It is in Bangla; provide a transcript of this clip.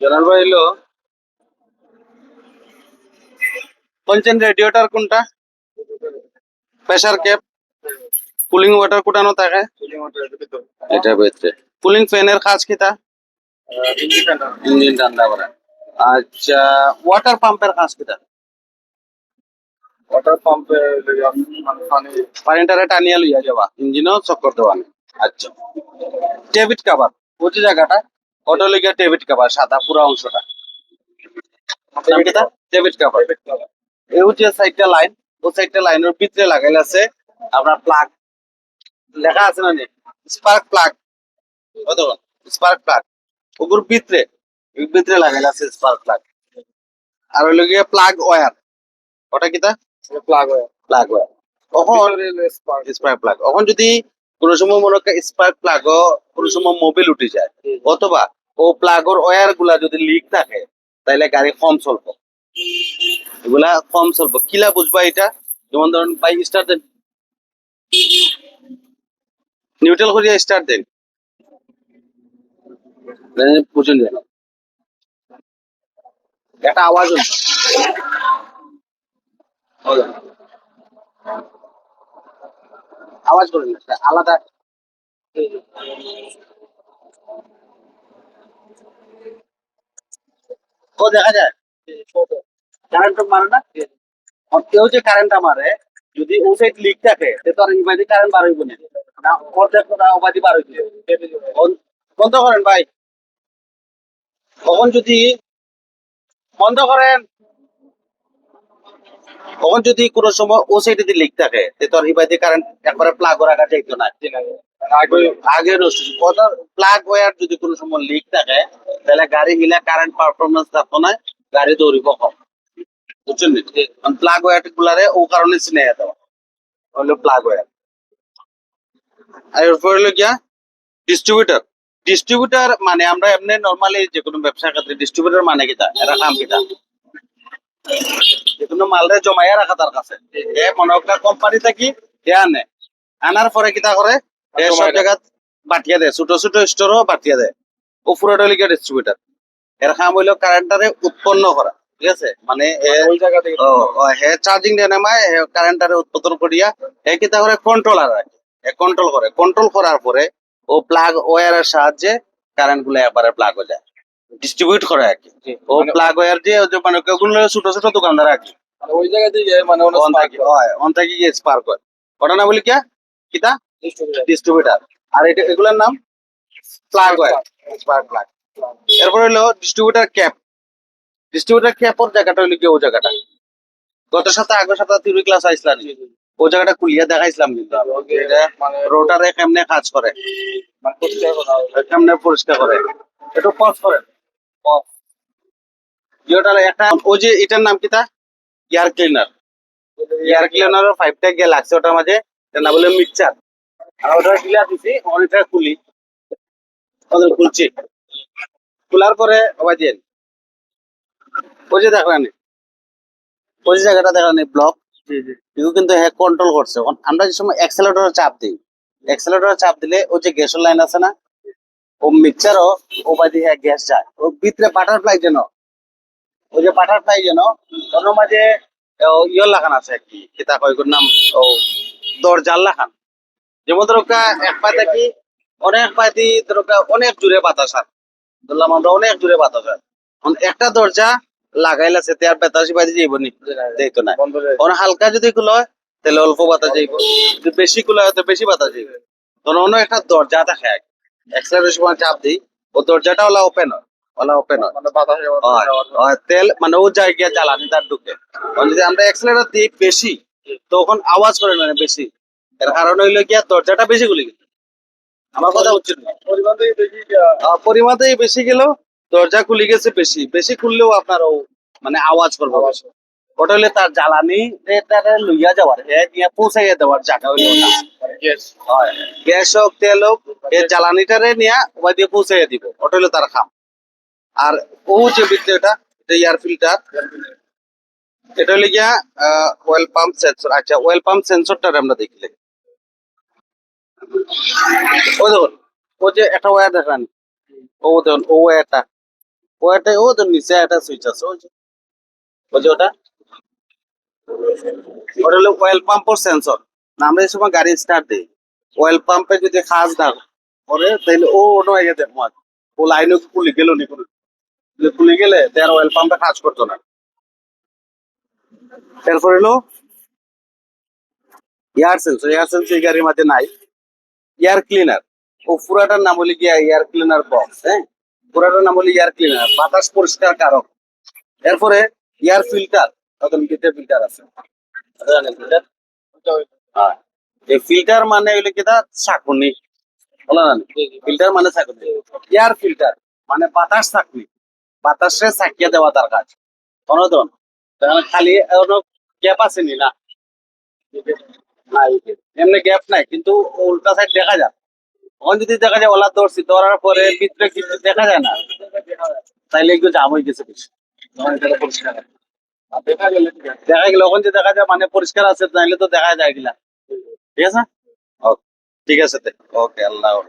জানার ভাই হলো। রেডিওটার কোনটা? প্রেসার ক্যাপ কুলিং ওয়াটার কোটানো থাকে। এটা ভিতরে কুলিং ফ্যানের কাজ ইঞ্জিন ঠান্ডা করে। আচ্ছা ওয়াটার পাম্পের কাজ কিতা ওয়াটার পাম্পে পানি। পানিটারে টানিয়া লইয়া যাবা। ইঞ্জিনও চক্কর দেওয়া। আচ্ছা। ডেবিট কাভার ওই জায়গাটা। অটো ডেবিট কাভার সাদা পুরো অংশটা। ডেবিট কাভার এই হচ্ছে সাইডটা লাইন ও সাইডটা লাইনের ভিতরে লাগাইল আছে আপনার প্লাগ লেখা আছে না স্পার্ক প্লাগ কত? স্পার্ক প্লাগ ওগুর ভিতরে ভিতরে লাগাইল আছে স্পার্ক প্লাগ আর হইল গিয়ে প্লাগ ওয়্যার ওটা কিতা প্লাগ হয় প্লাগ ওয়্যার স্পার্ক প্লাগ যদি কোনো সময় মনে করেন স্পার্ক প্লাগ কোনো সময় মোবিল উঠে যায় অথবা ও প্লাগর ওয়্যারগুলা যদি লিক থাকে তাহলে গাড়ি কম চলবো। এগুলা কম চলবো। কিলা বুঝবা এটা? যেমন ধরুন বাইক স্টার্ট দেন। নিউট্রাল করিয়া স্টার্ট দেন। বুঝুন যেন একটা আওয়াজ আওয়াজ করেন আলাদা। ও দেখা যায়। কারেন্ট মারে না? কেউ যে কারেন্টটা মারে যদি ও সাইড লিক থাকে তে তো আর কারেন্ট বার হইব না। অর্ধেক না বার হইবে বন্ধ করেন ভাই। তখন যদি বন্ধ করেন। তখন যদি কোনো সময় ও সাইডে যদি লিক থাকে তে আর ইমাজি কারেন্ট একবারে প্লাগ রাখা যাইতো না। আগে প্লাগ ওয়্যার যদি কোনো সময় লিক থাকে তাহলে গাড়ি হিলা কারেন্ট পারফরমেন্স থাকতো না গাড়ি দৌড়িব কম বুঝছেন প্লাগ ওয়্যার গুলারে ও কারণে চিনে দেওয়া। হলো প্লাগ ওয়্যার আর এরপর হলো গিয়া ডিস্ট্রিবিউটর ডিস্ট্রিবিউটর মানে আমরা এমনি নর্মালি যে কোনো ব্যবসা ক্ষেত্রে ডিস্ট্রিবিউটর মানে কিটা এরা কাম কিটা যে কোনো মালরে জমাইয়া রাখা তার কাছে। এ মনে একটা কোম্পানি থাকি এ আনে। আনার পরে কিটা করে? এ সব জায়গা বাটিয়া দেয়। ছোট ছোট স্টোরও বাটিয়া দেয়। উপরে লিগে ডিস্ট্রিবিউটর এর কাম হইল কারেন্টারে উৎপন্ন করা ঠিক আছে? মানে ওই জায়গা থেকে ও ও, হে চার্জিং দিয়ে নামায় হে কারেন্টারে উৎপাদন করিয়া হে কিতা করে কন্ট্রোলার রাখে। কন্ট্রোল করে। কন্ট্রোল করার পরে ও প্লাগ ওয়্যারের সাহায্যে কারেন্টগুলো একবারে প্লাগ হয়ে যায়। ডিস্ট্রিবিউট করে আর কি। ও মানে- প্লাগ ওয়্যার দিয়ে মানে ওগুলো ছোট ছোট দোকানদার আর কি। মানে ওই জায়গা থেকে মানে অন থাকি হয় অন থাকি গিয়ে স্পার্ক হয় ওটা না বলি কিয়া কিতা। ডিস্ট্রিবিউটার আর এটা এগুলোর নাম প্লাগ ওয়্যার স্পার্ক প্লাগ এরপর হলো ডিস্ট্রিবিউটার ক্যাপ ডিস্ট্রিবিউটার ক্যাপর জায়গাটা হলো কি ও জায়গাটা। গত সপ্তাহে আগের সপ্তাহে থিওরি ক্লাস আইসলাম। ও জায়গাটা খুলিয়া দেখাইছিলাম কিন্তু। এটা রোটারে কেমনে কাজ করে? মানে। কেমনে পরিষ্কার করে? একটু পজ করে। একটা ওই যে এটার নাম কিতা এয়ার ক্লিনার এয়ার ক্লিনারের ফাইভটা গিয়ে লাগছে ওটার মাঝে। এটা না বলে মিক্সচার আর ওটা ক্লিয়ার দিছি অনেকটা খুলি। ওদের খুলছি। খোলার পরে আবার দিয়ে ওই যে দেখলেন ওই যে জায়গাটা দেখলেন ব্লক এগুলো কিন্তু হ্যাঁ কন্ট্রোল করছে। আমরা যে সময় অ্যাক্সেলেটর চাপ দিই অ্যাক্সেলেটর চাপ দিলে ও যে গ্যাসের লাইন আছে না ও মিক্সচারও ও বাদি হ্যাঁ গ্যাস যায়। ও ভিতরে বাটারফ্লাই যেন ওই যে বাটারফ্লাই যেন ওর মাঝে ইয়ে লাগান আছে কি কিতা কয় নাম ও দরজাল লাগান। যেমন ধরকা এক পায়ে থাকি অনেক ধরকা অনেক জুড়ে বাতাস আর ধরলাম আমরা অনেক জুড়ে বাতাস আর একটা দরজা লাগাইলাছে তে আর বেতাসি বাদি যাইব নি। যাইতো না। বন্ধ হালকা যদি হয় তাহলে অল্প বাতাস যাইব। যদি বেশি গুলো হয় তো বেশি বাতাস যাইব। তখন অন্য একটা দরজা থাকে এক্সেলের সময় চাপ দিই। ও দরজাটা ওলা ওপেন হয়। ওলা ওপেন বাতাস যাওয়ার তেল মানে ও জায়গায় জ্বালানি তার ঢুকে। তখন যদি আমরা এক্সেলেটার দিই বেশি তখন আওয়াজ করে না বেশি। এর কারণ হইল গিয়া দরজাটা বেশি গুলি গেছে। আমার কথা দেখি বেশি গেল দরজা খুলে গেছে বেশি। বেশি খুললেও আপনার ও মানে আওয়াজ করবে ওটা হলে তার জ্বালানি লইয়া যাওয়ার নিয়ে পৌঁছাইয়া দেওয়ার জায়গা হইল না গ্যাস হোক তেল হোক এই জ্বালানিটারে নিয়ে দিয়ে পৌঁছাইয়া দিব। ওটা হলো তার খাম। আর ও যে ভিতরে এটা এয়ার ফিল্টার এটা হলো গিয়া ওয়েল পাম্প সেন্সর আচ্ছা ওয়েল পাম্প সেন্সরটা আমরা দেখলে ও দেখুন অয়েল পাম্পে যদি খাস দাও পরে তাহলে ও ওটা হয়ে গেছে ও লাইনে খুলে গেল নি কোনো। খুলে গেলে তার অয়েল পাম্পে কাজ করতো না। এরপর হলো এয়ার সেন্সর এয়ার সেন্সর এই গাড়ির মধ্যে নাই। এয়ার ক্লিনার ও পুরাটার নাম হলো গিয়া এয়ার ক্লিনার বক্স হ্যাঁ? পুরাটার নাম হলো এয়ার ক্লিনার বাতাস পরিষ্কার কারক। এরপরে এয়ার ফিল্টার তখন কিতে ফিল্টার আছে? হ্যাঁ এই ফিল্টার মানে হলো কিটা চাকুনি। বলা না? ফিল্টার মানে চাকুনি। এয়ার ফিল্টার মানে বাতাস চাকুনি। বাতাসে চাকিয়ে দেওয়া তার কাজ অনুদন। তাহলে খালি গ্যাপ আছে নি না? এমনি গ্যাপ নাই, কিন্তু উল্টা সাইড দেখা যায়। তখন যদি দেখা যায়, ওলা ধরছি দৌড়ার পরে ভিতরে কিছু দেখা যায় না। তাইলে একটু জাম হয়ে গেছে বেশি। দেখা গেলে ওখান যে দেখা যায় মানে পরিষ্কার আছে, তাইলে তো দেখা যায় গিলা ঠিক আছে? ঠিক আছে ওকে, আল্লাহ।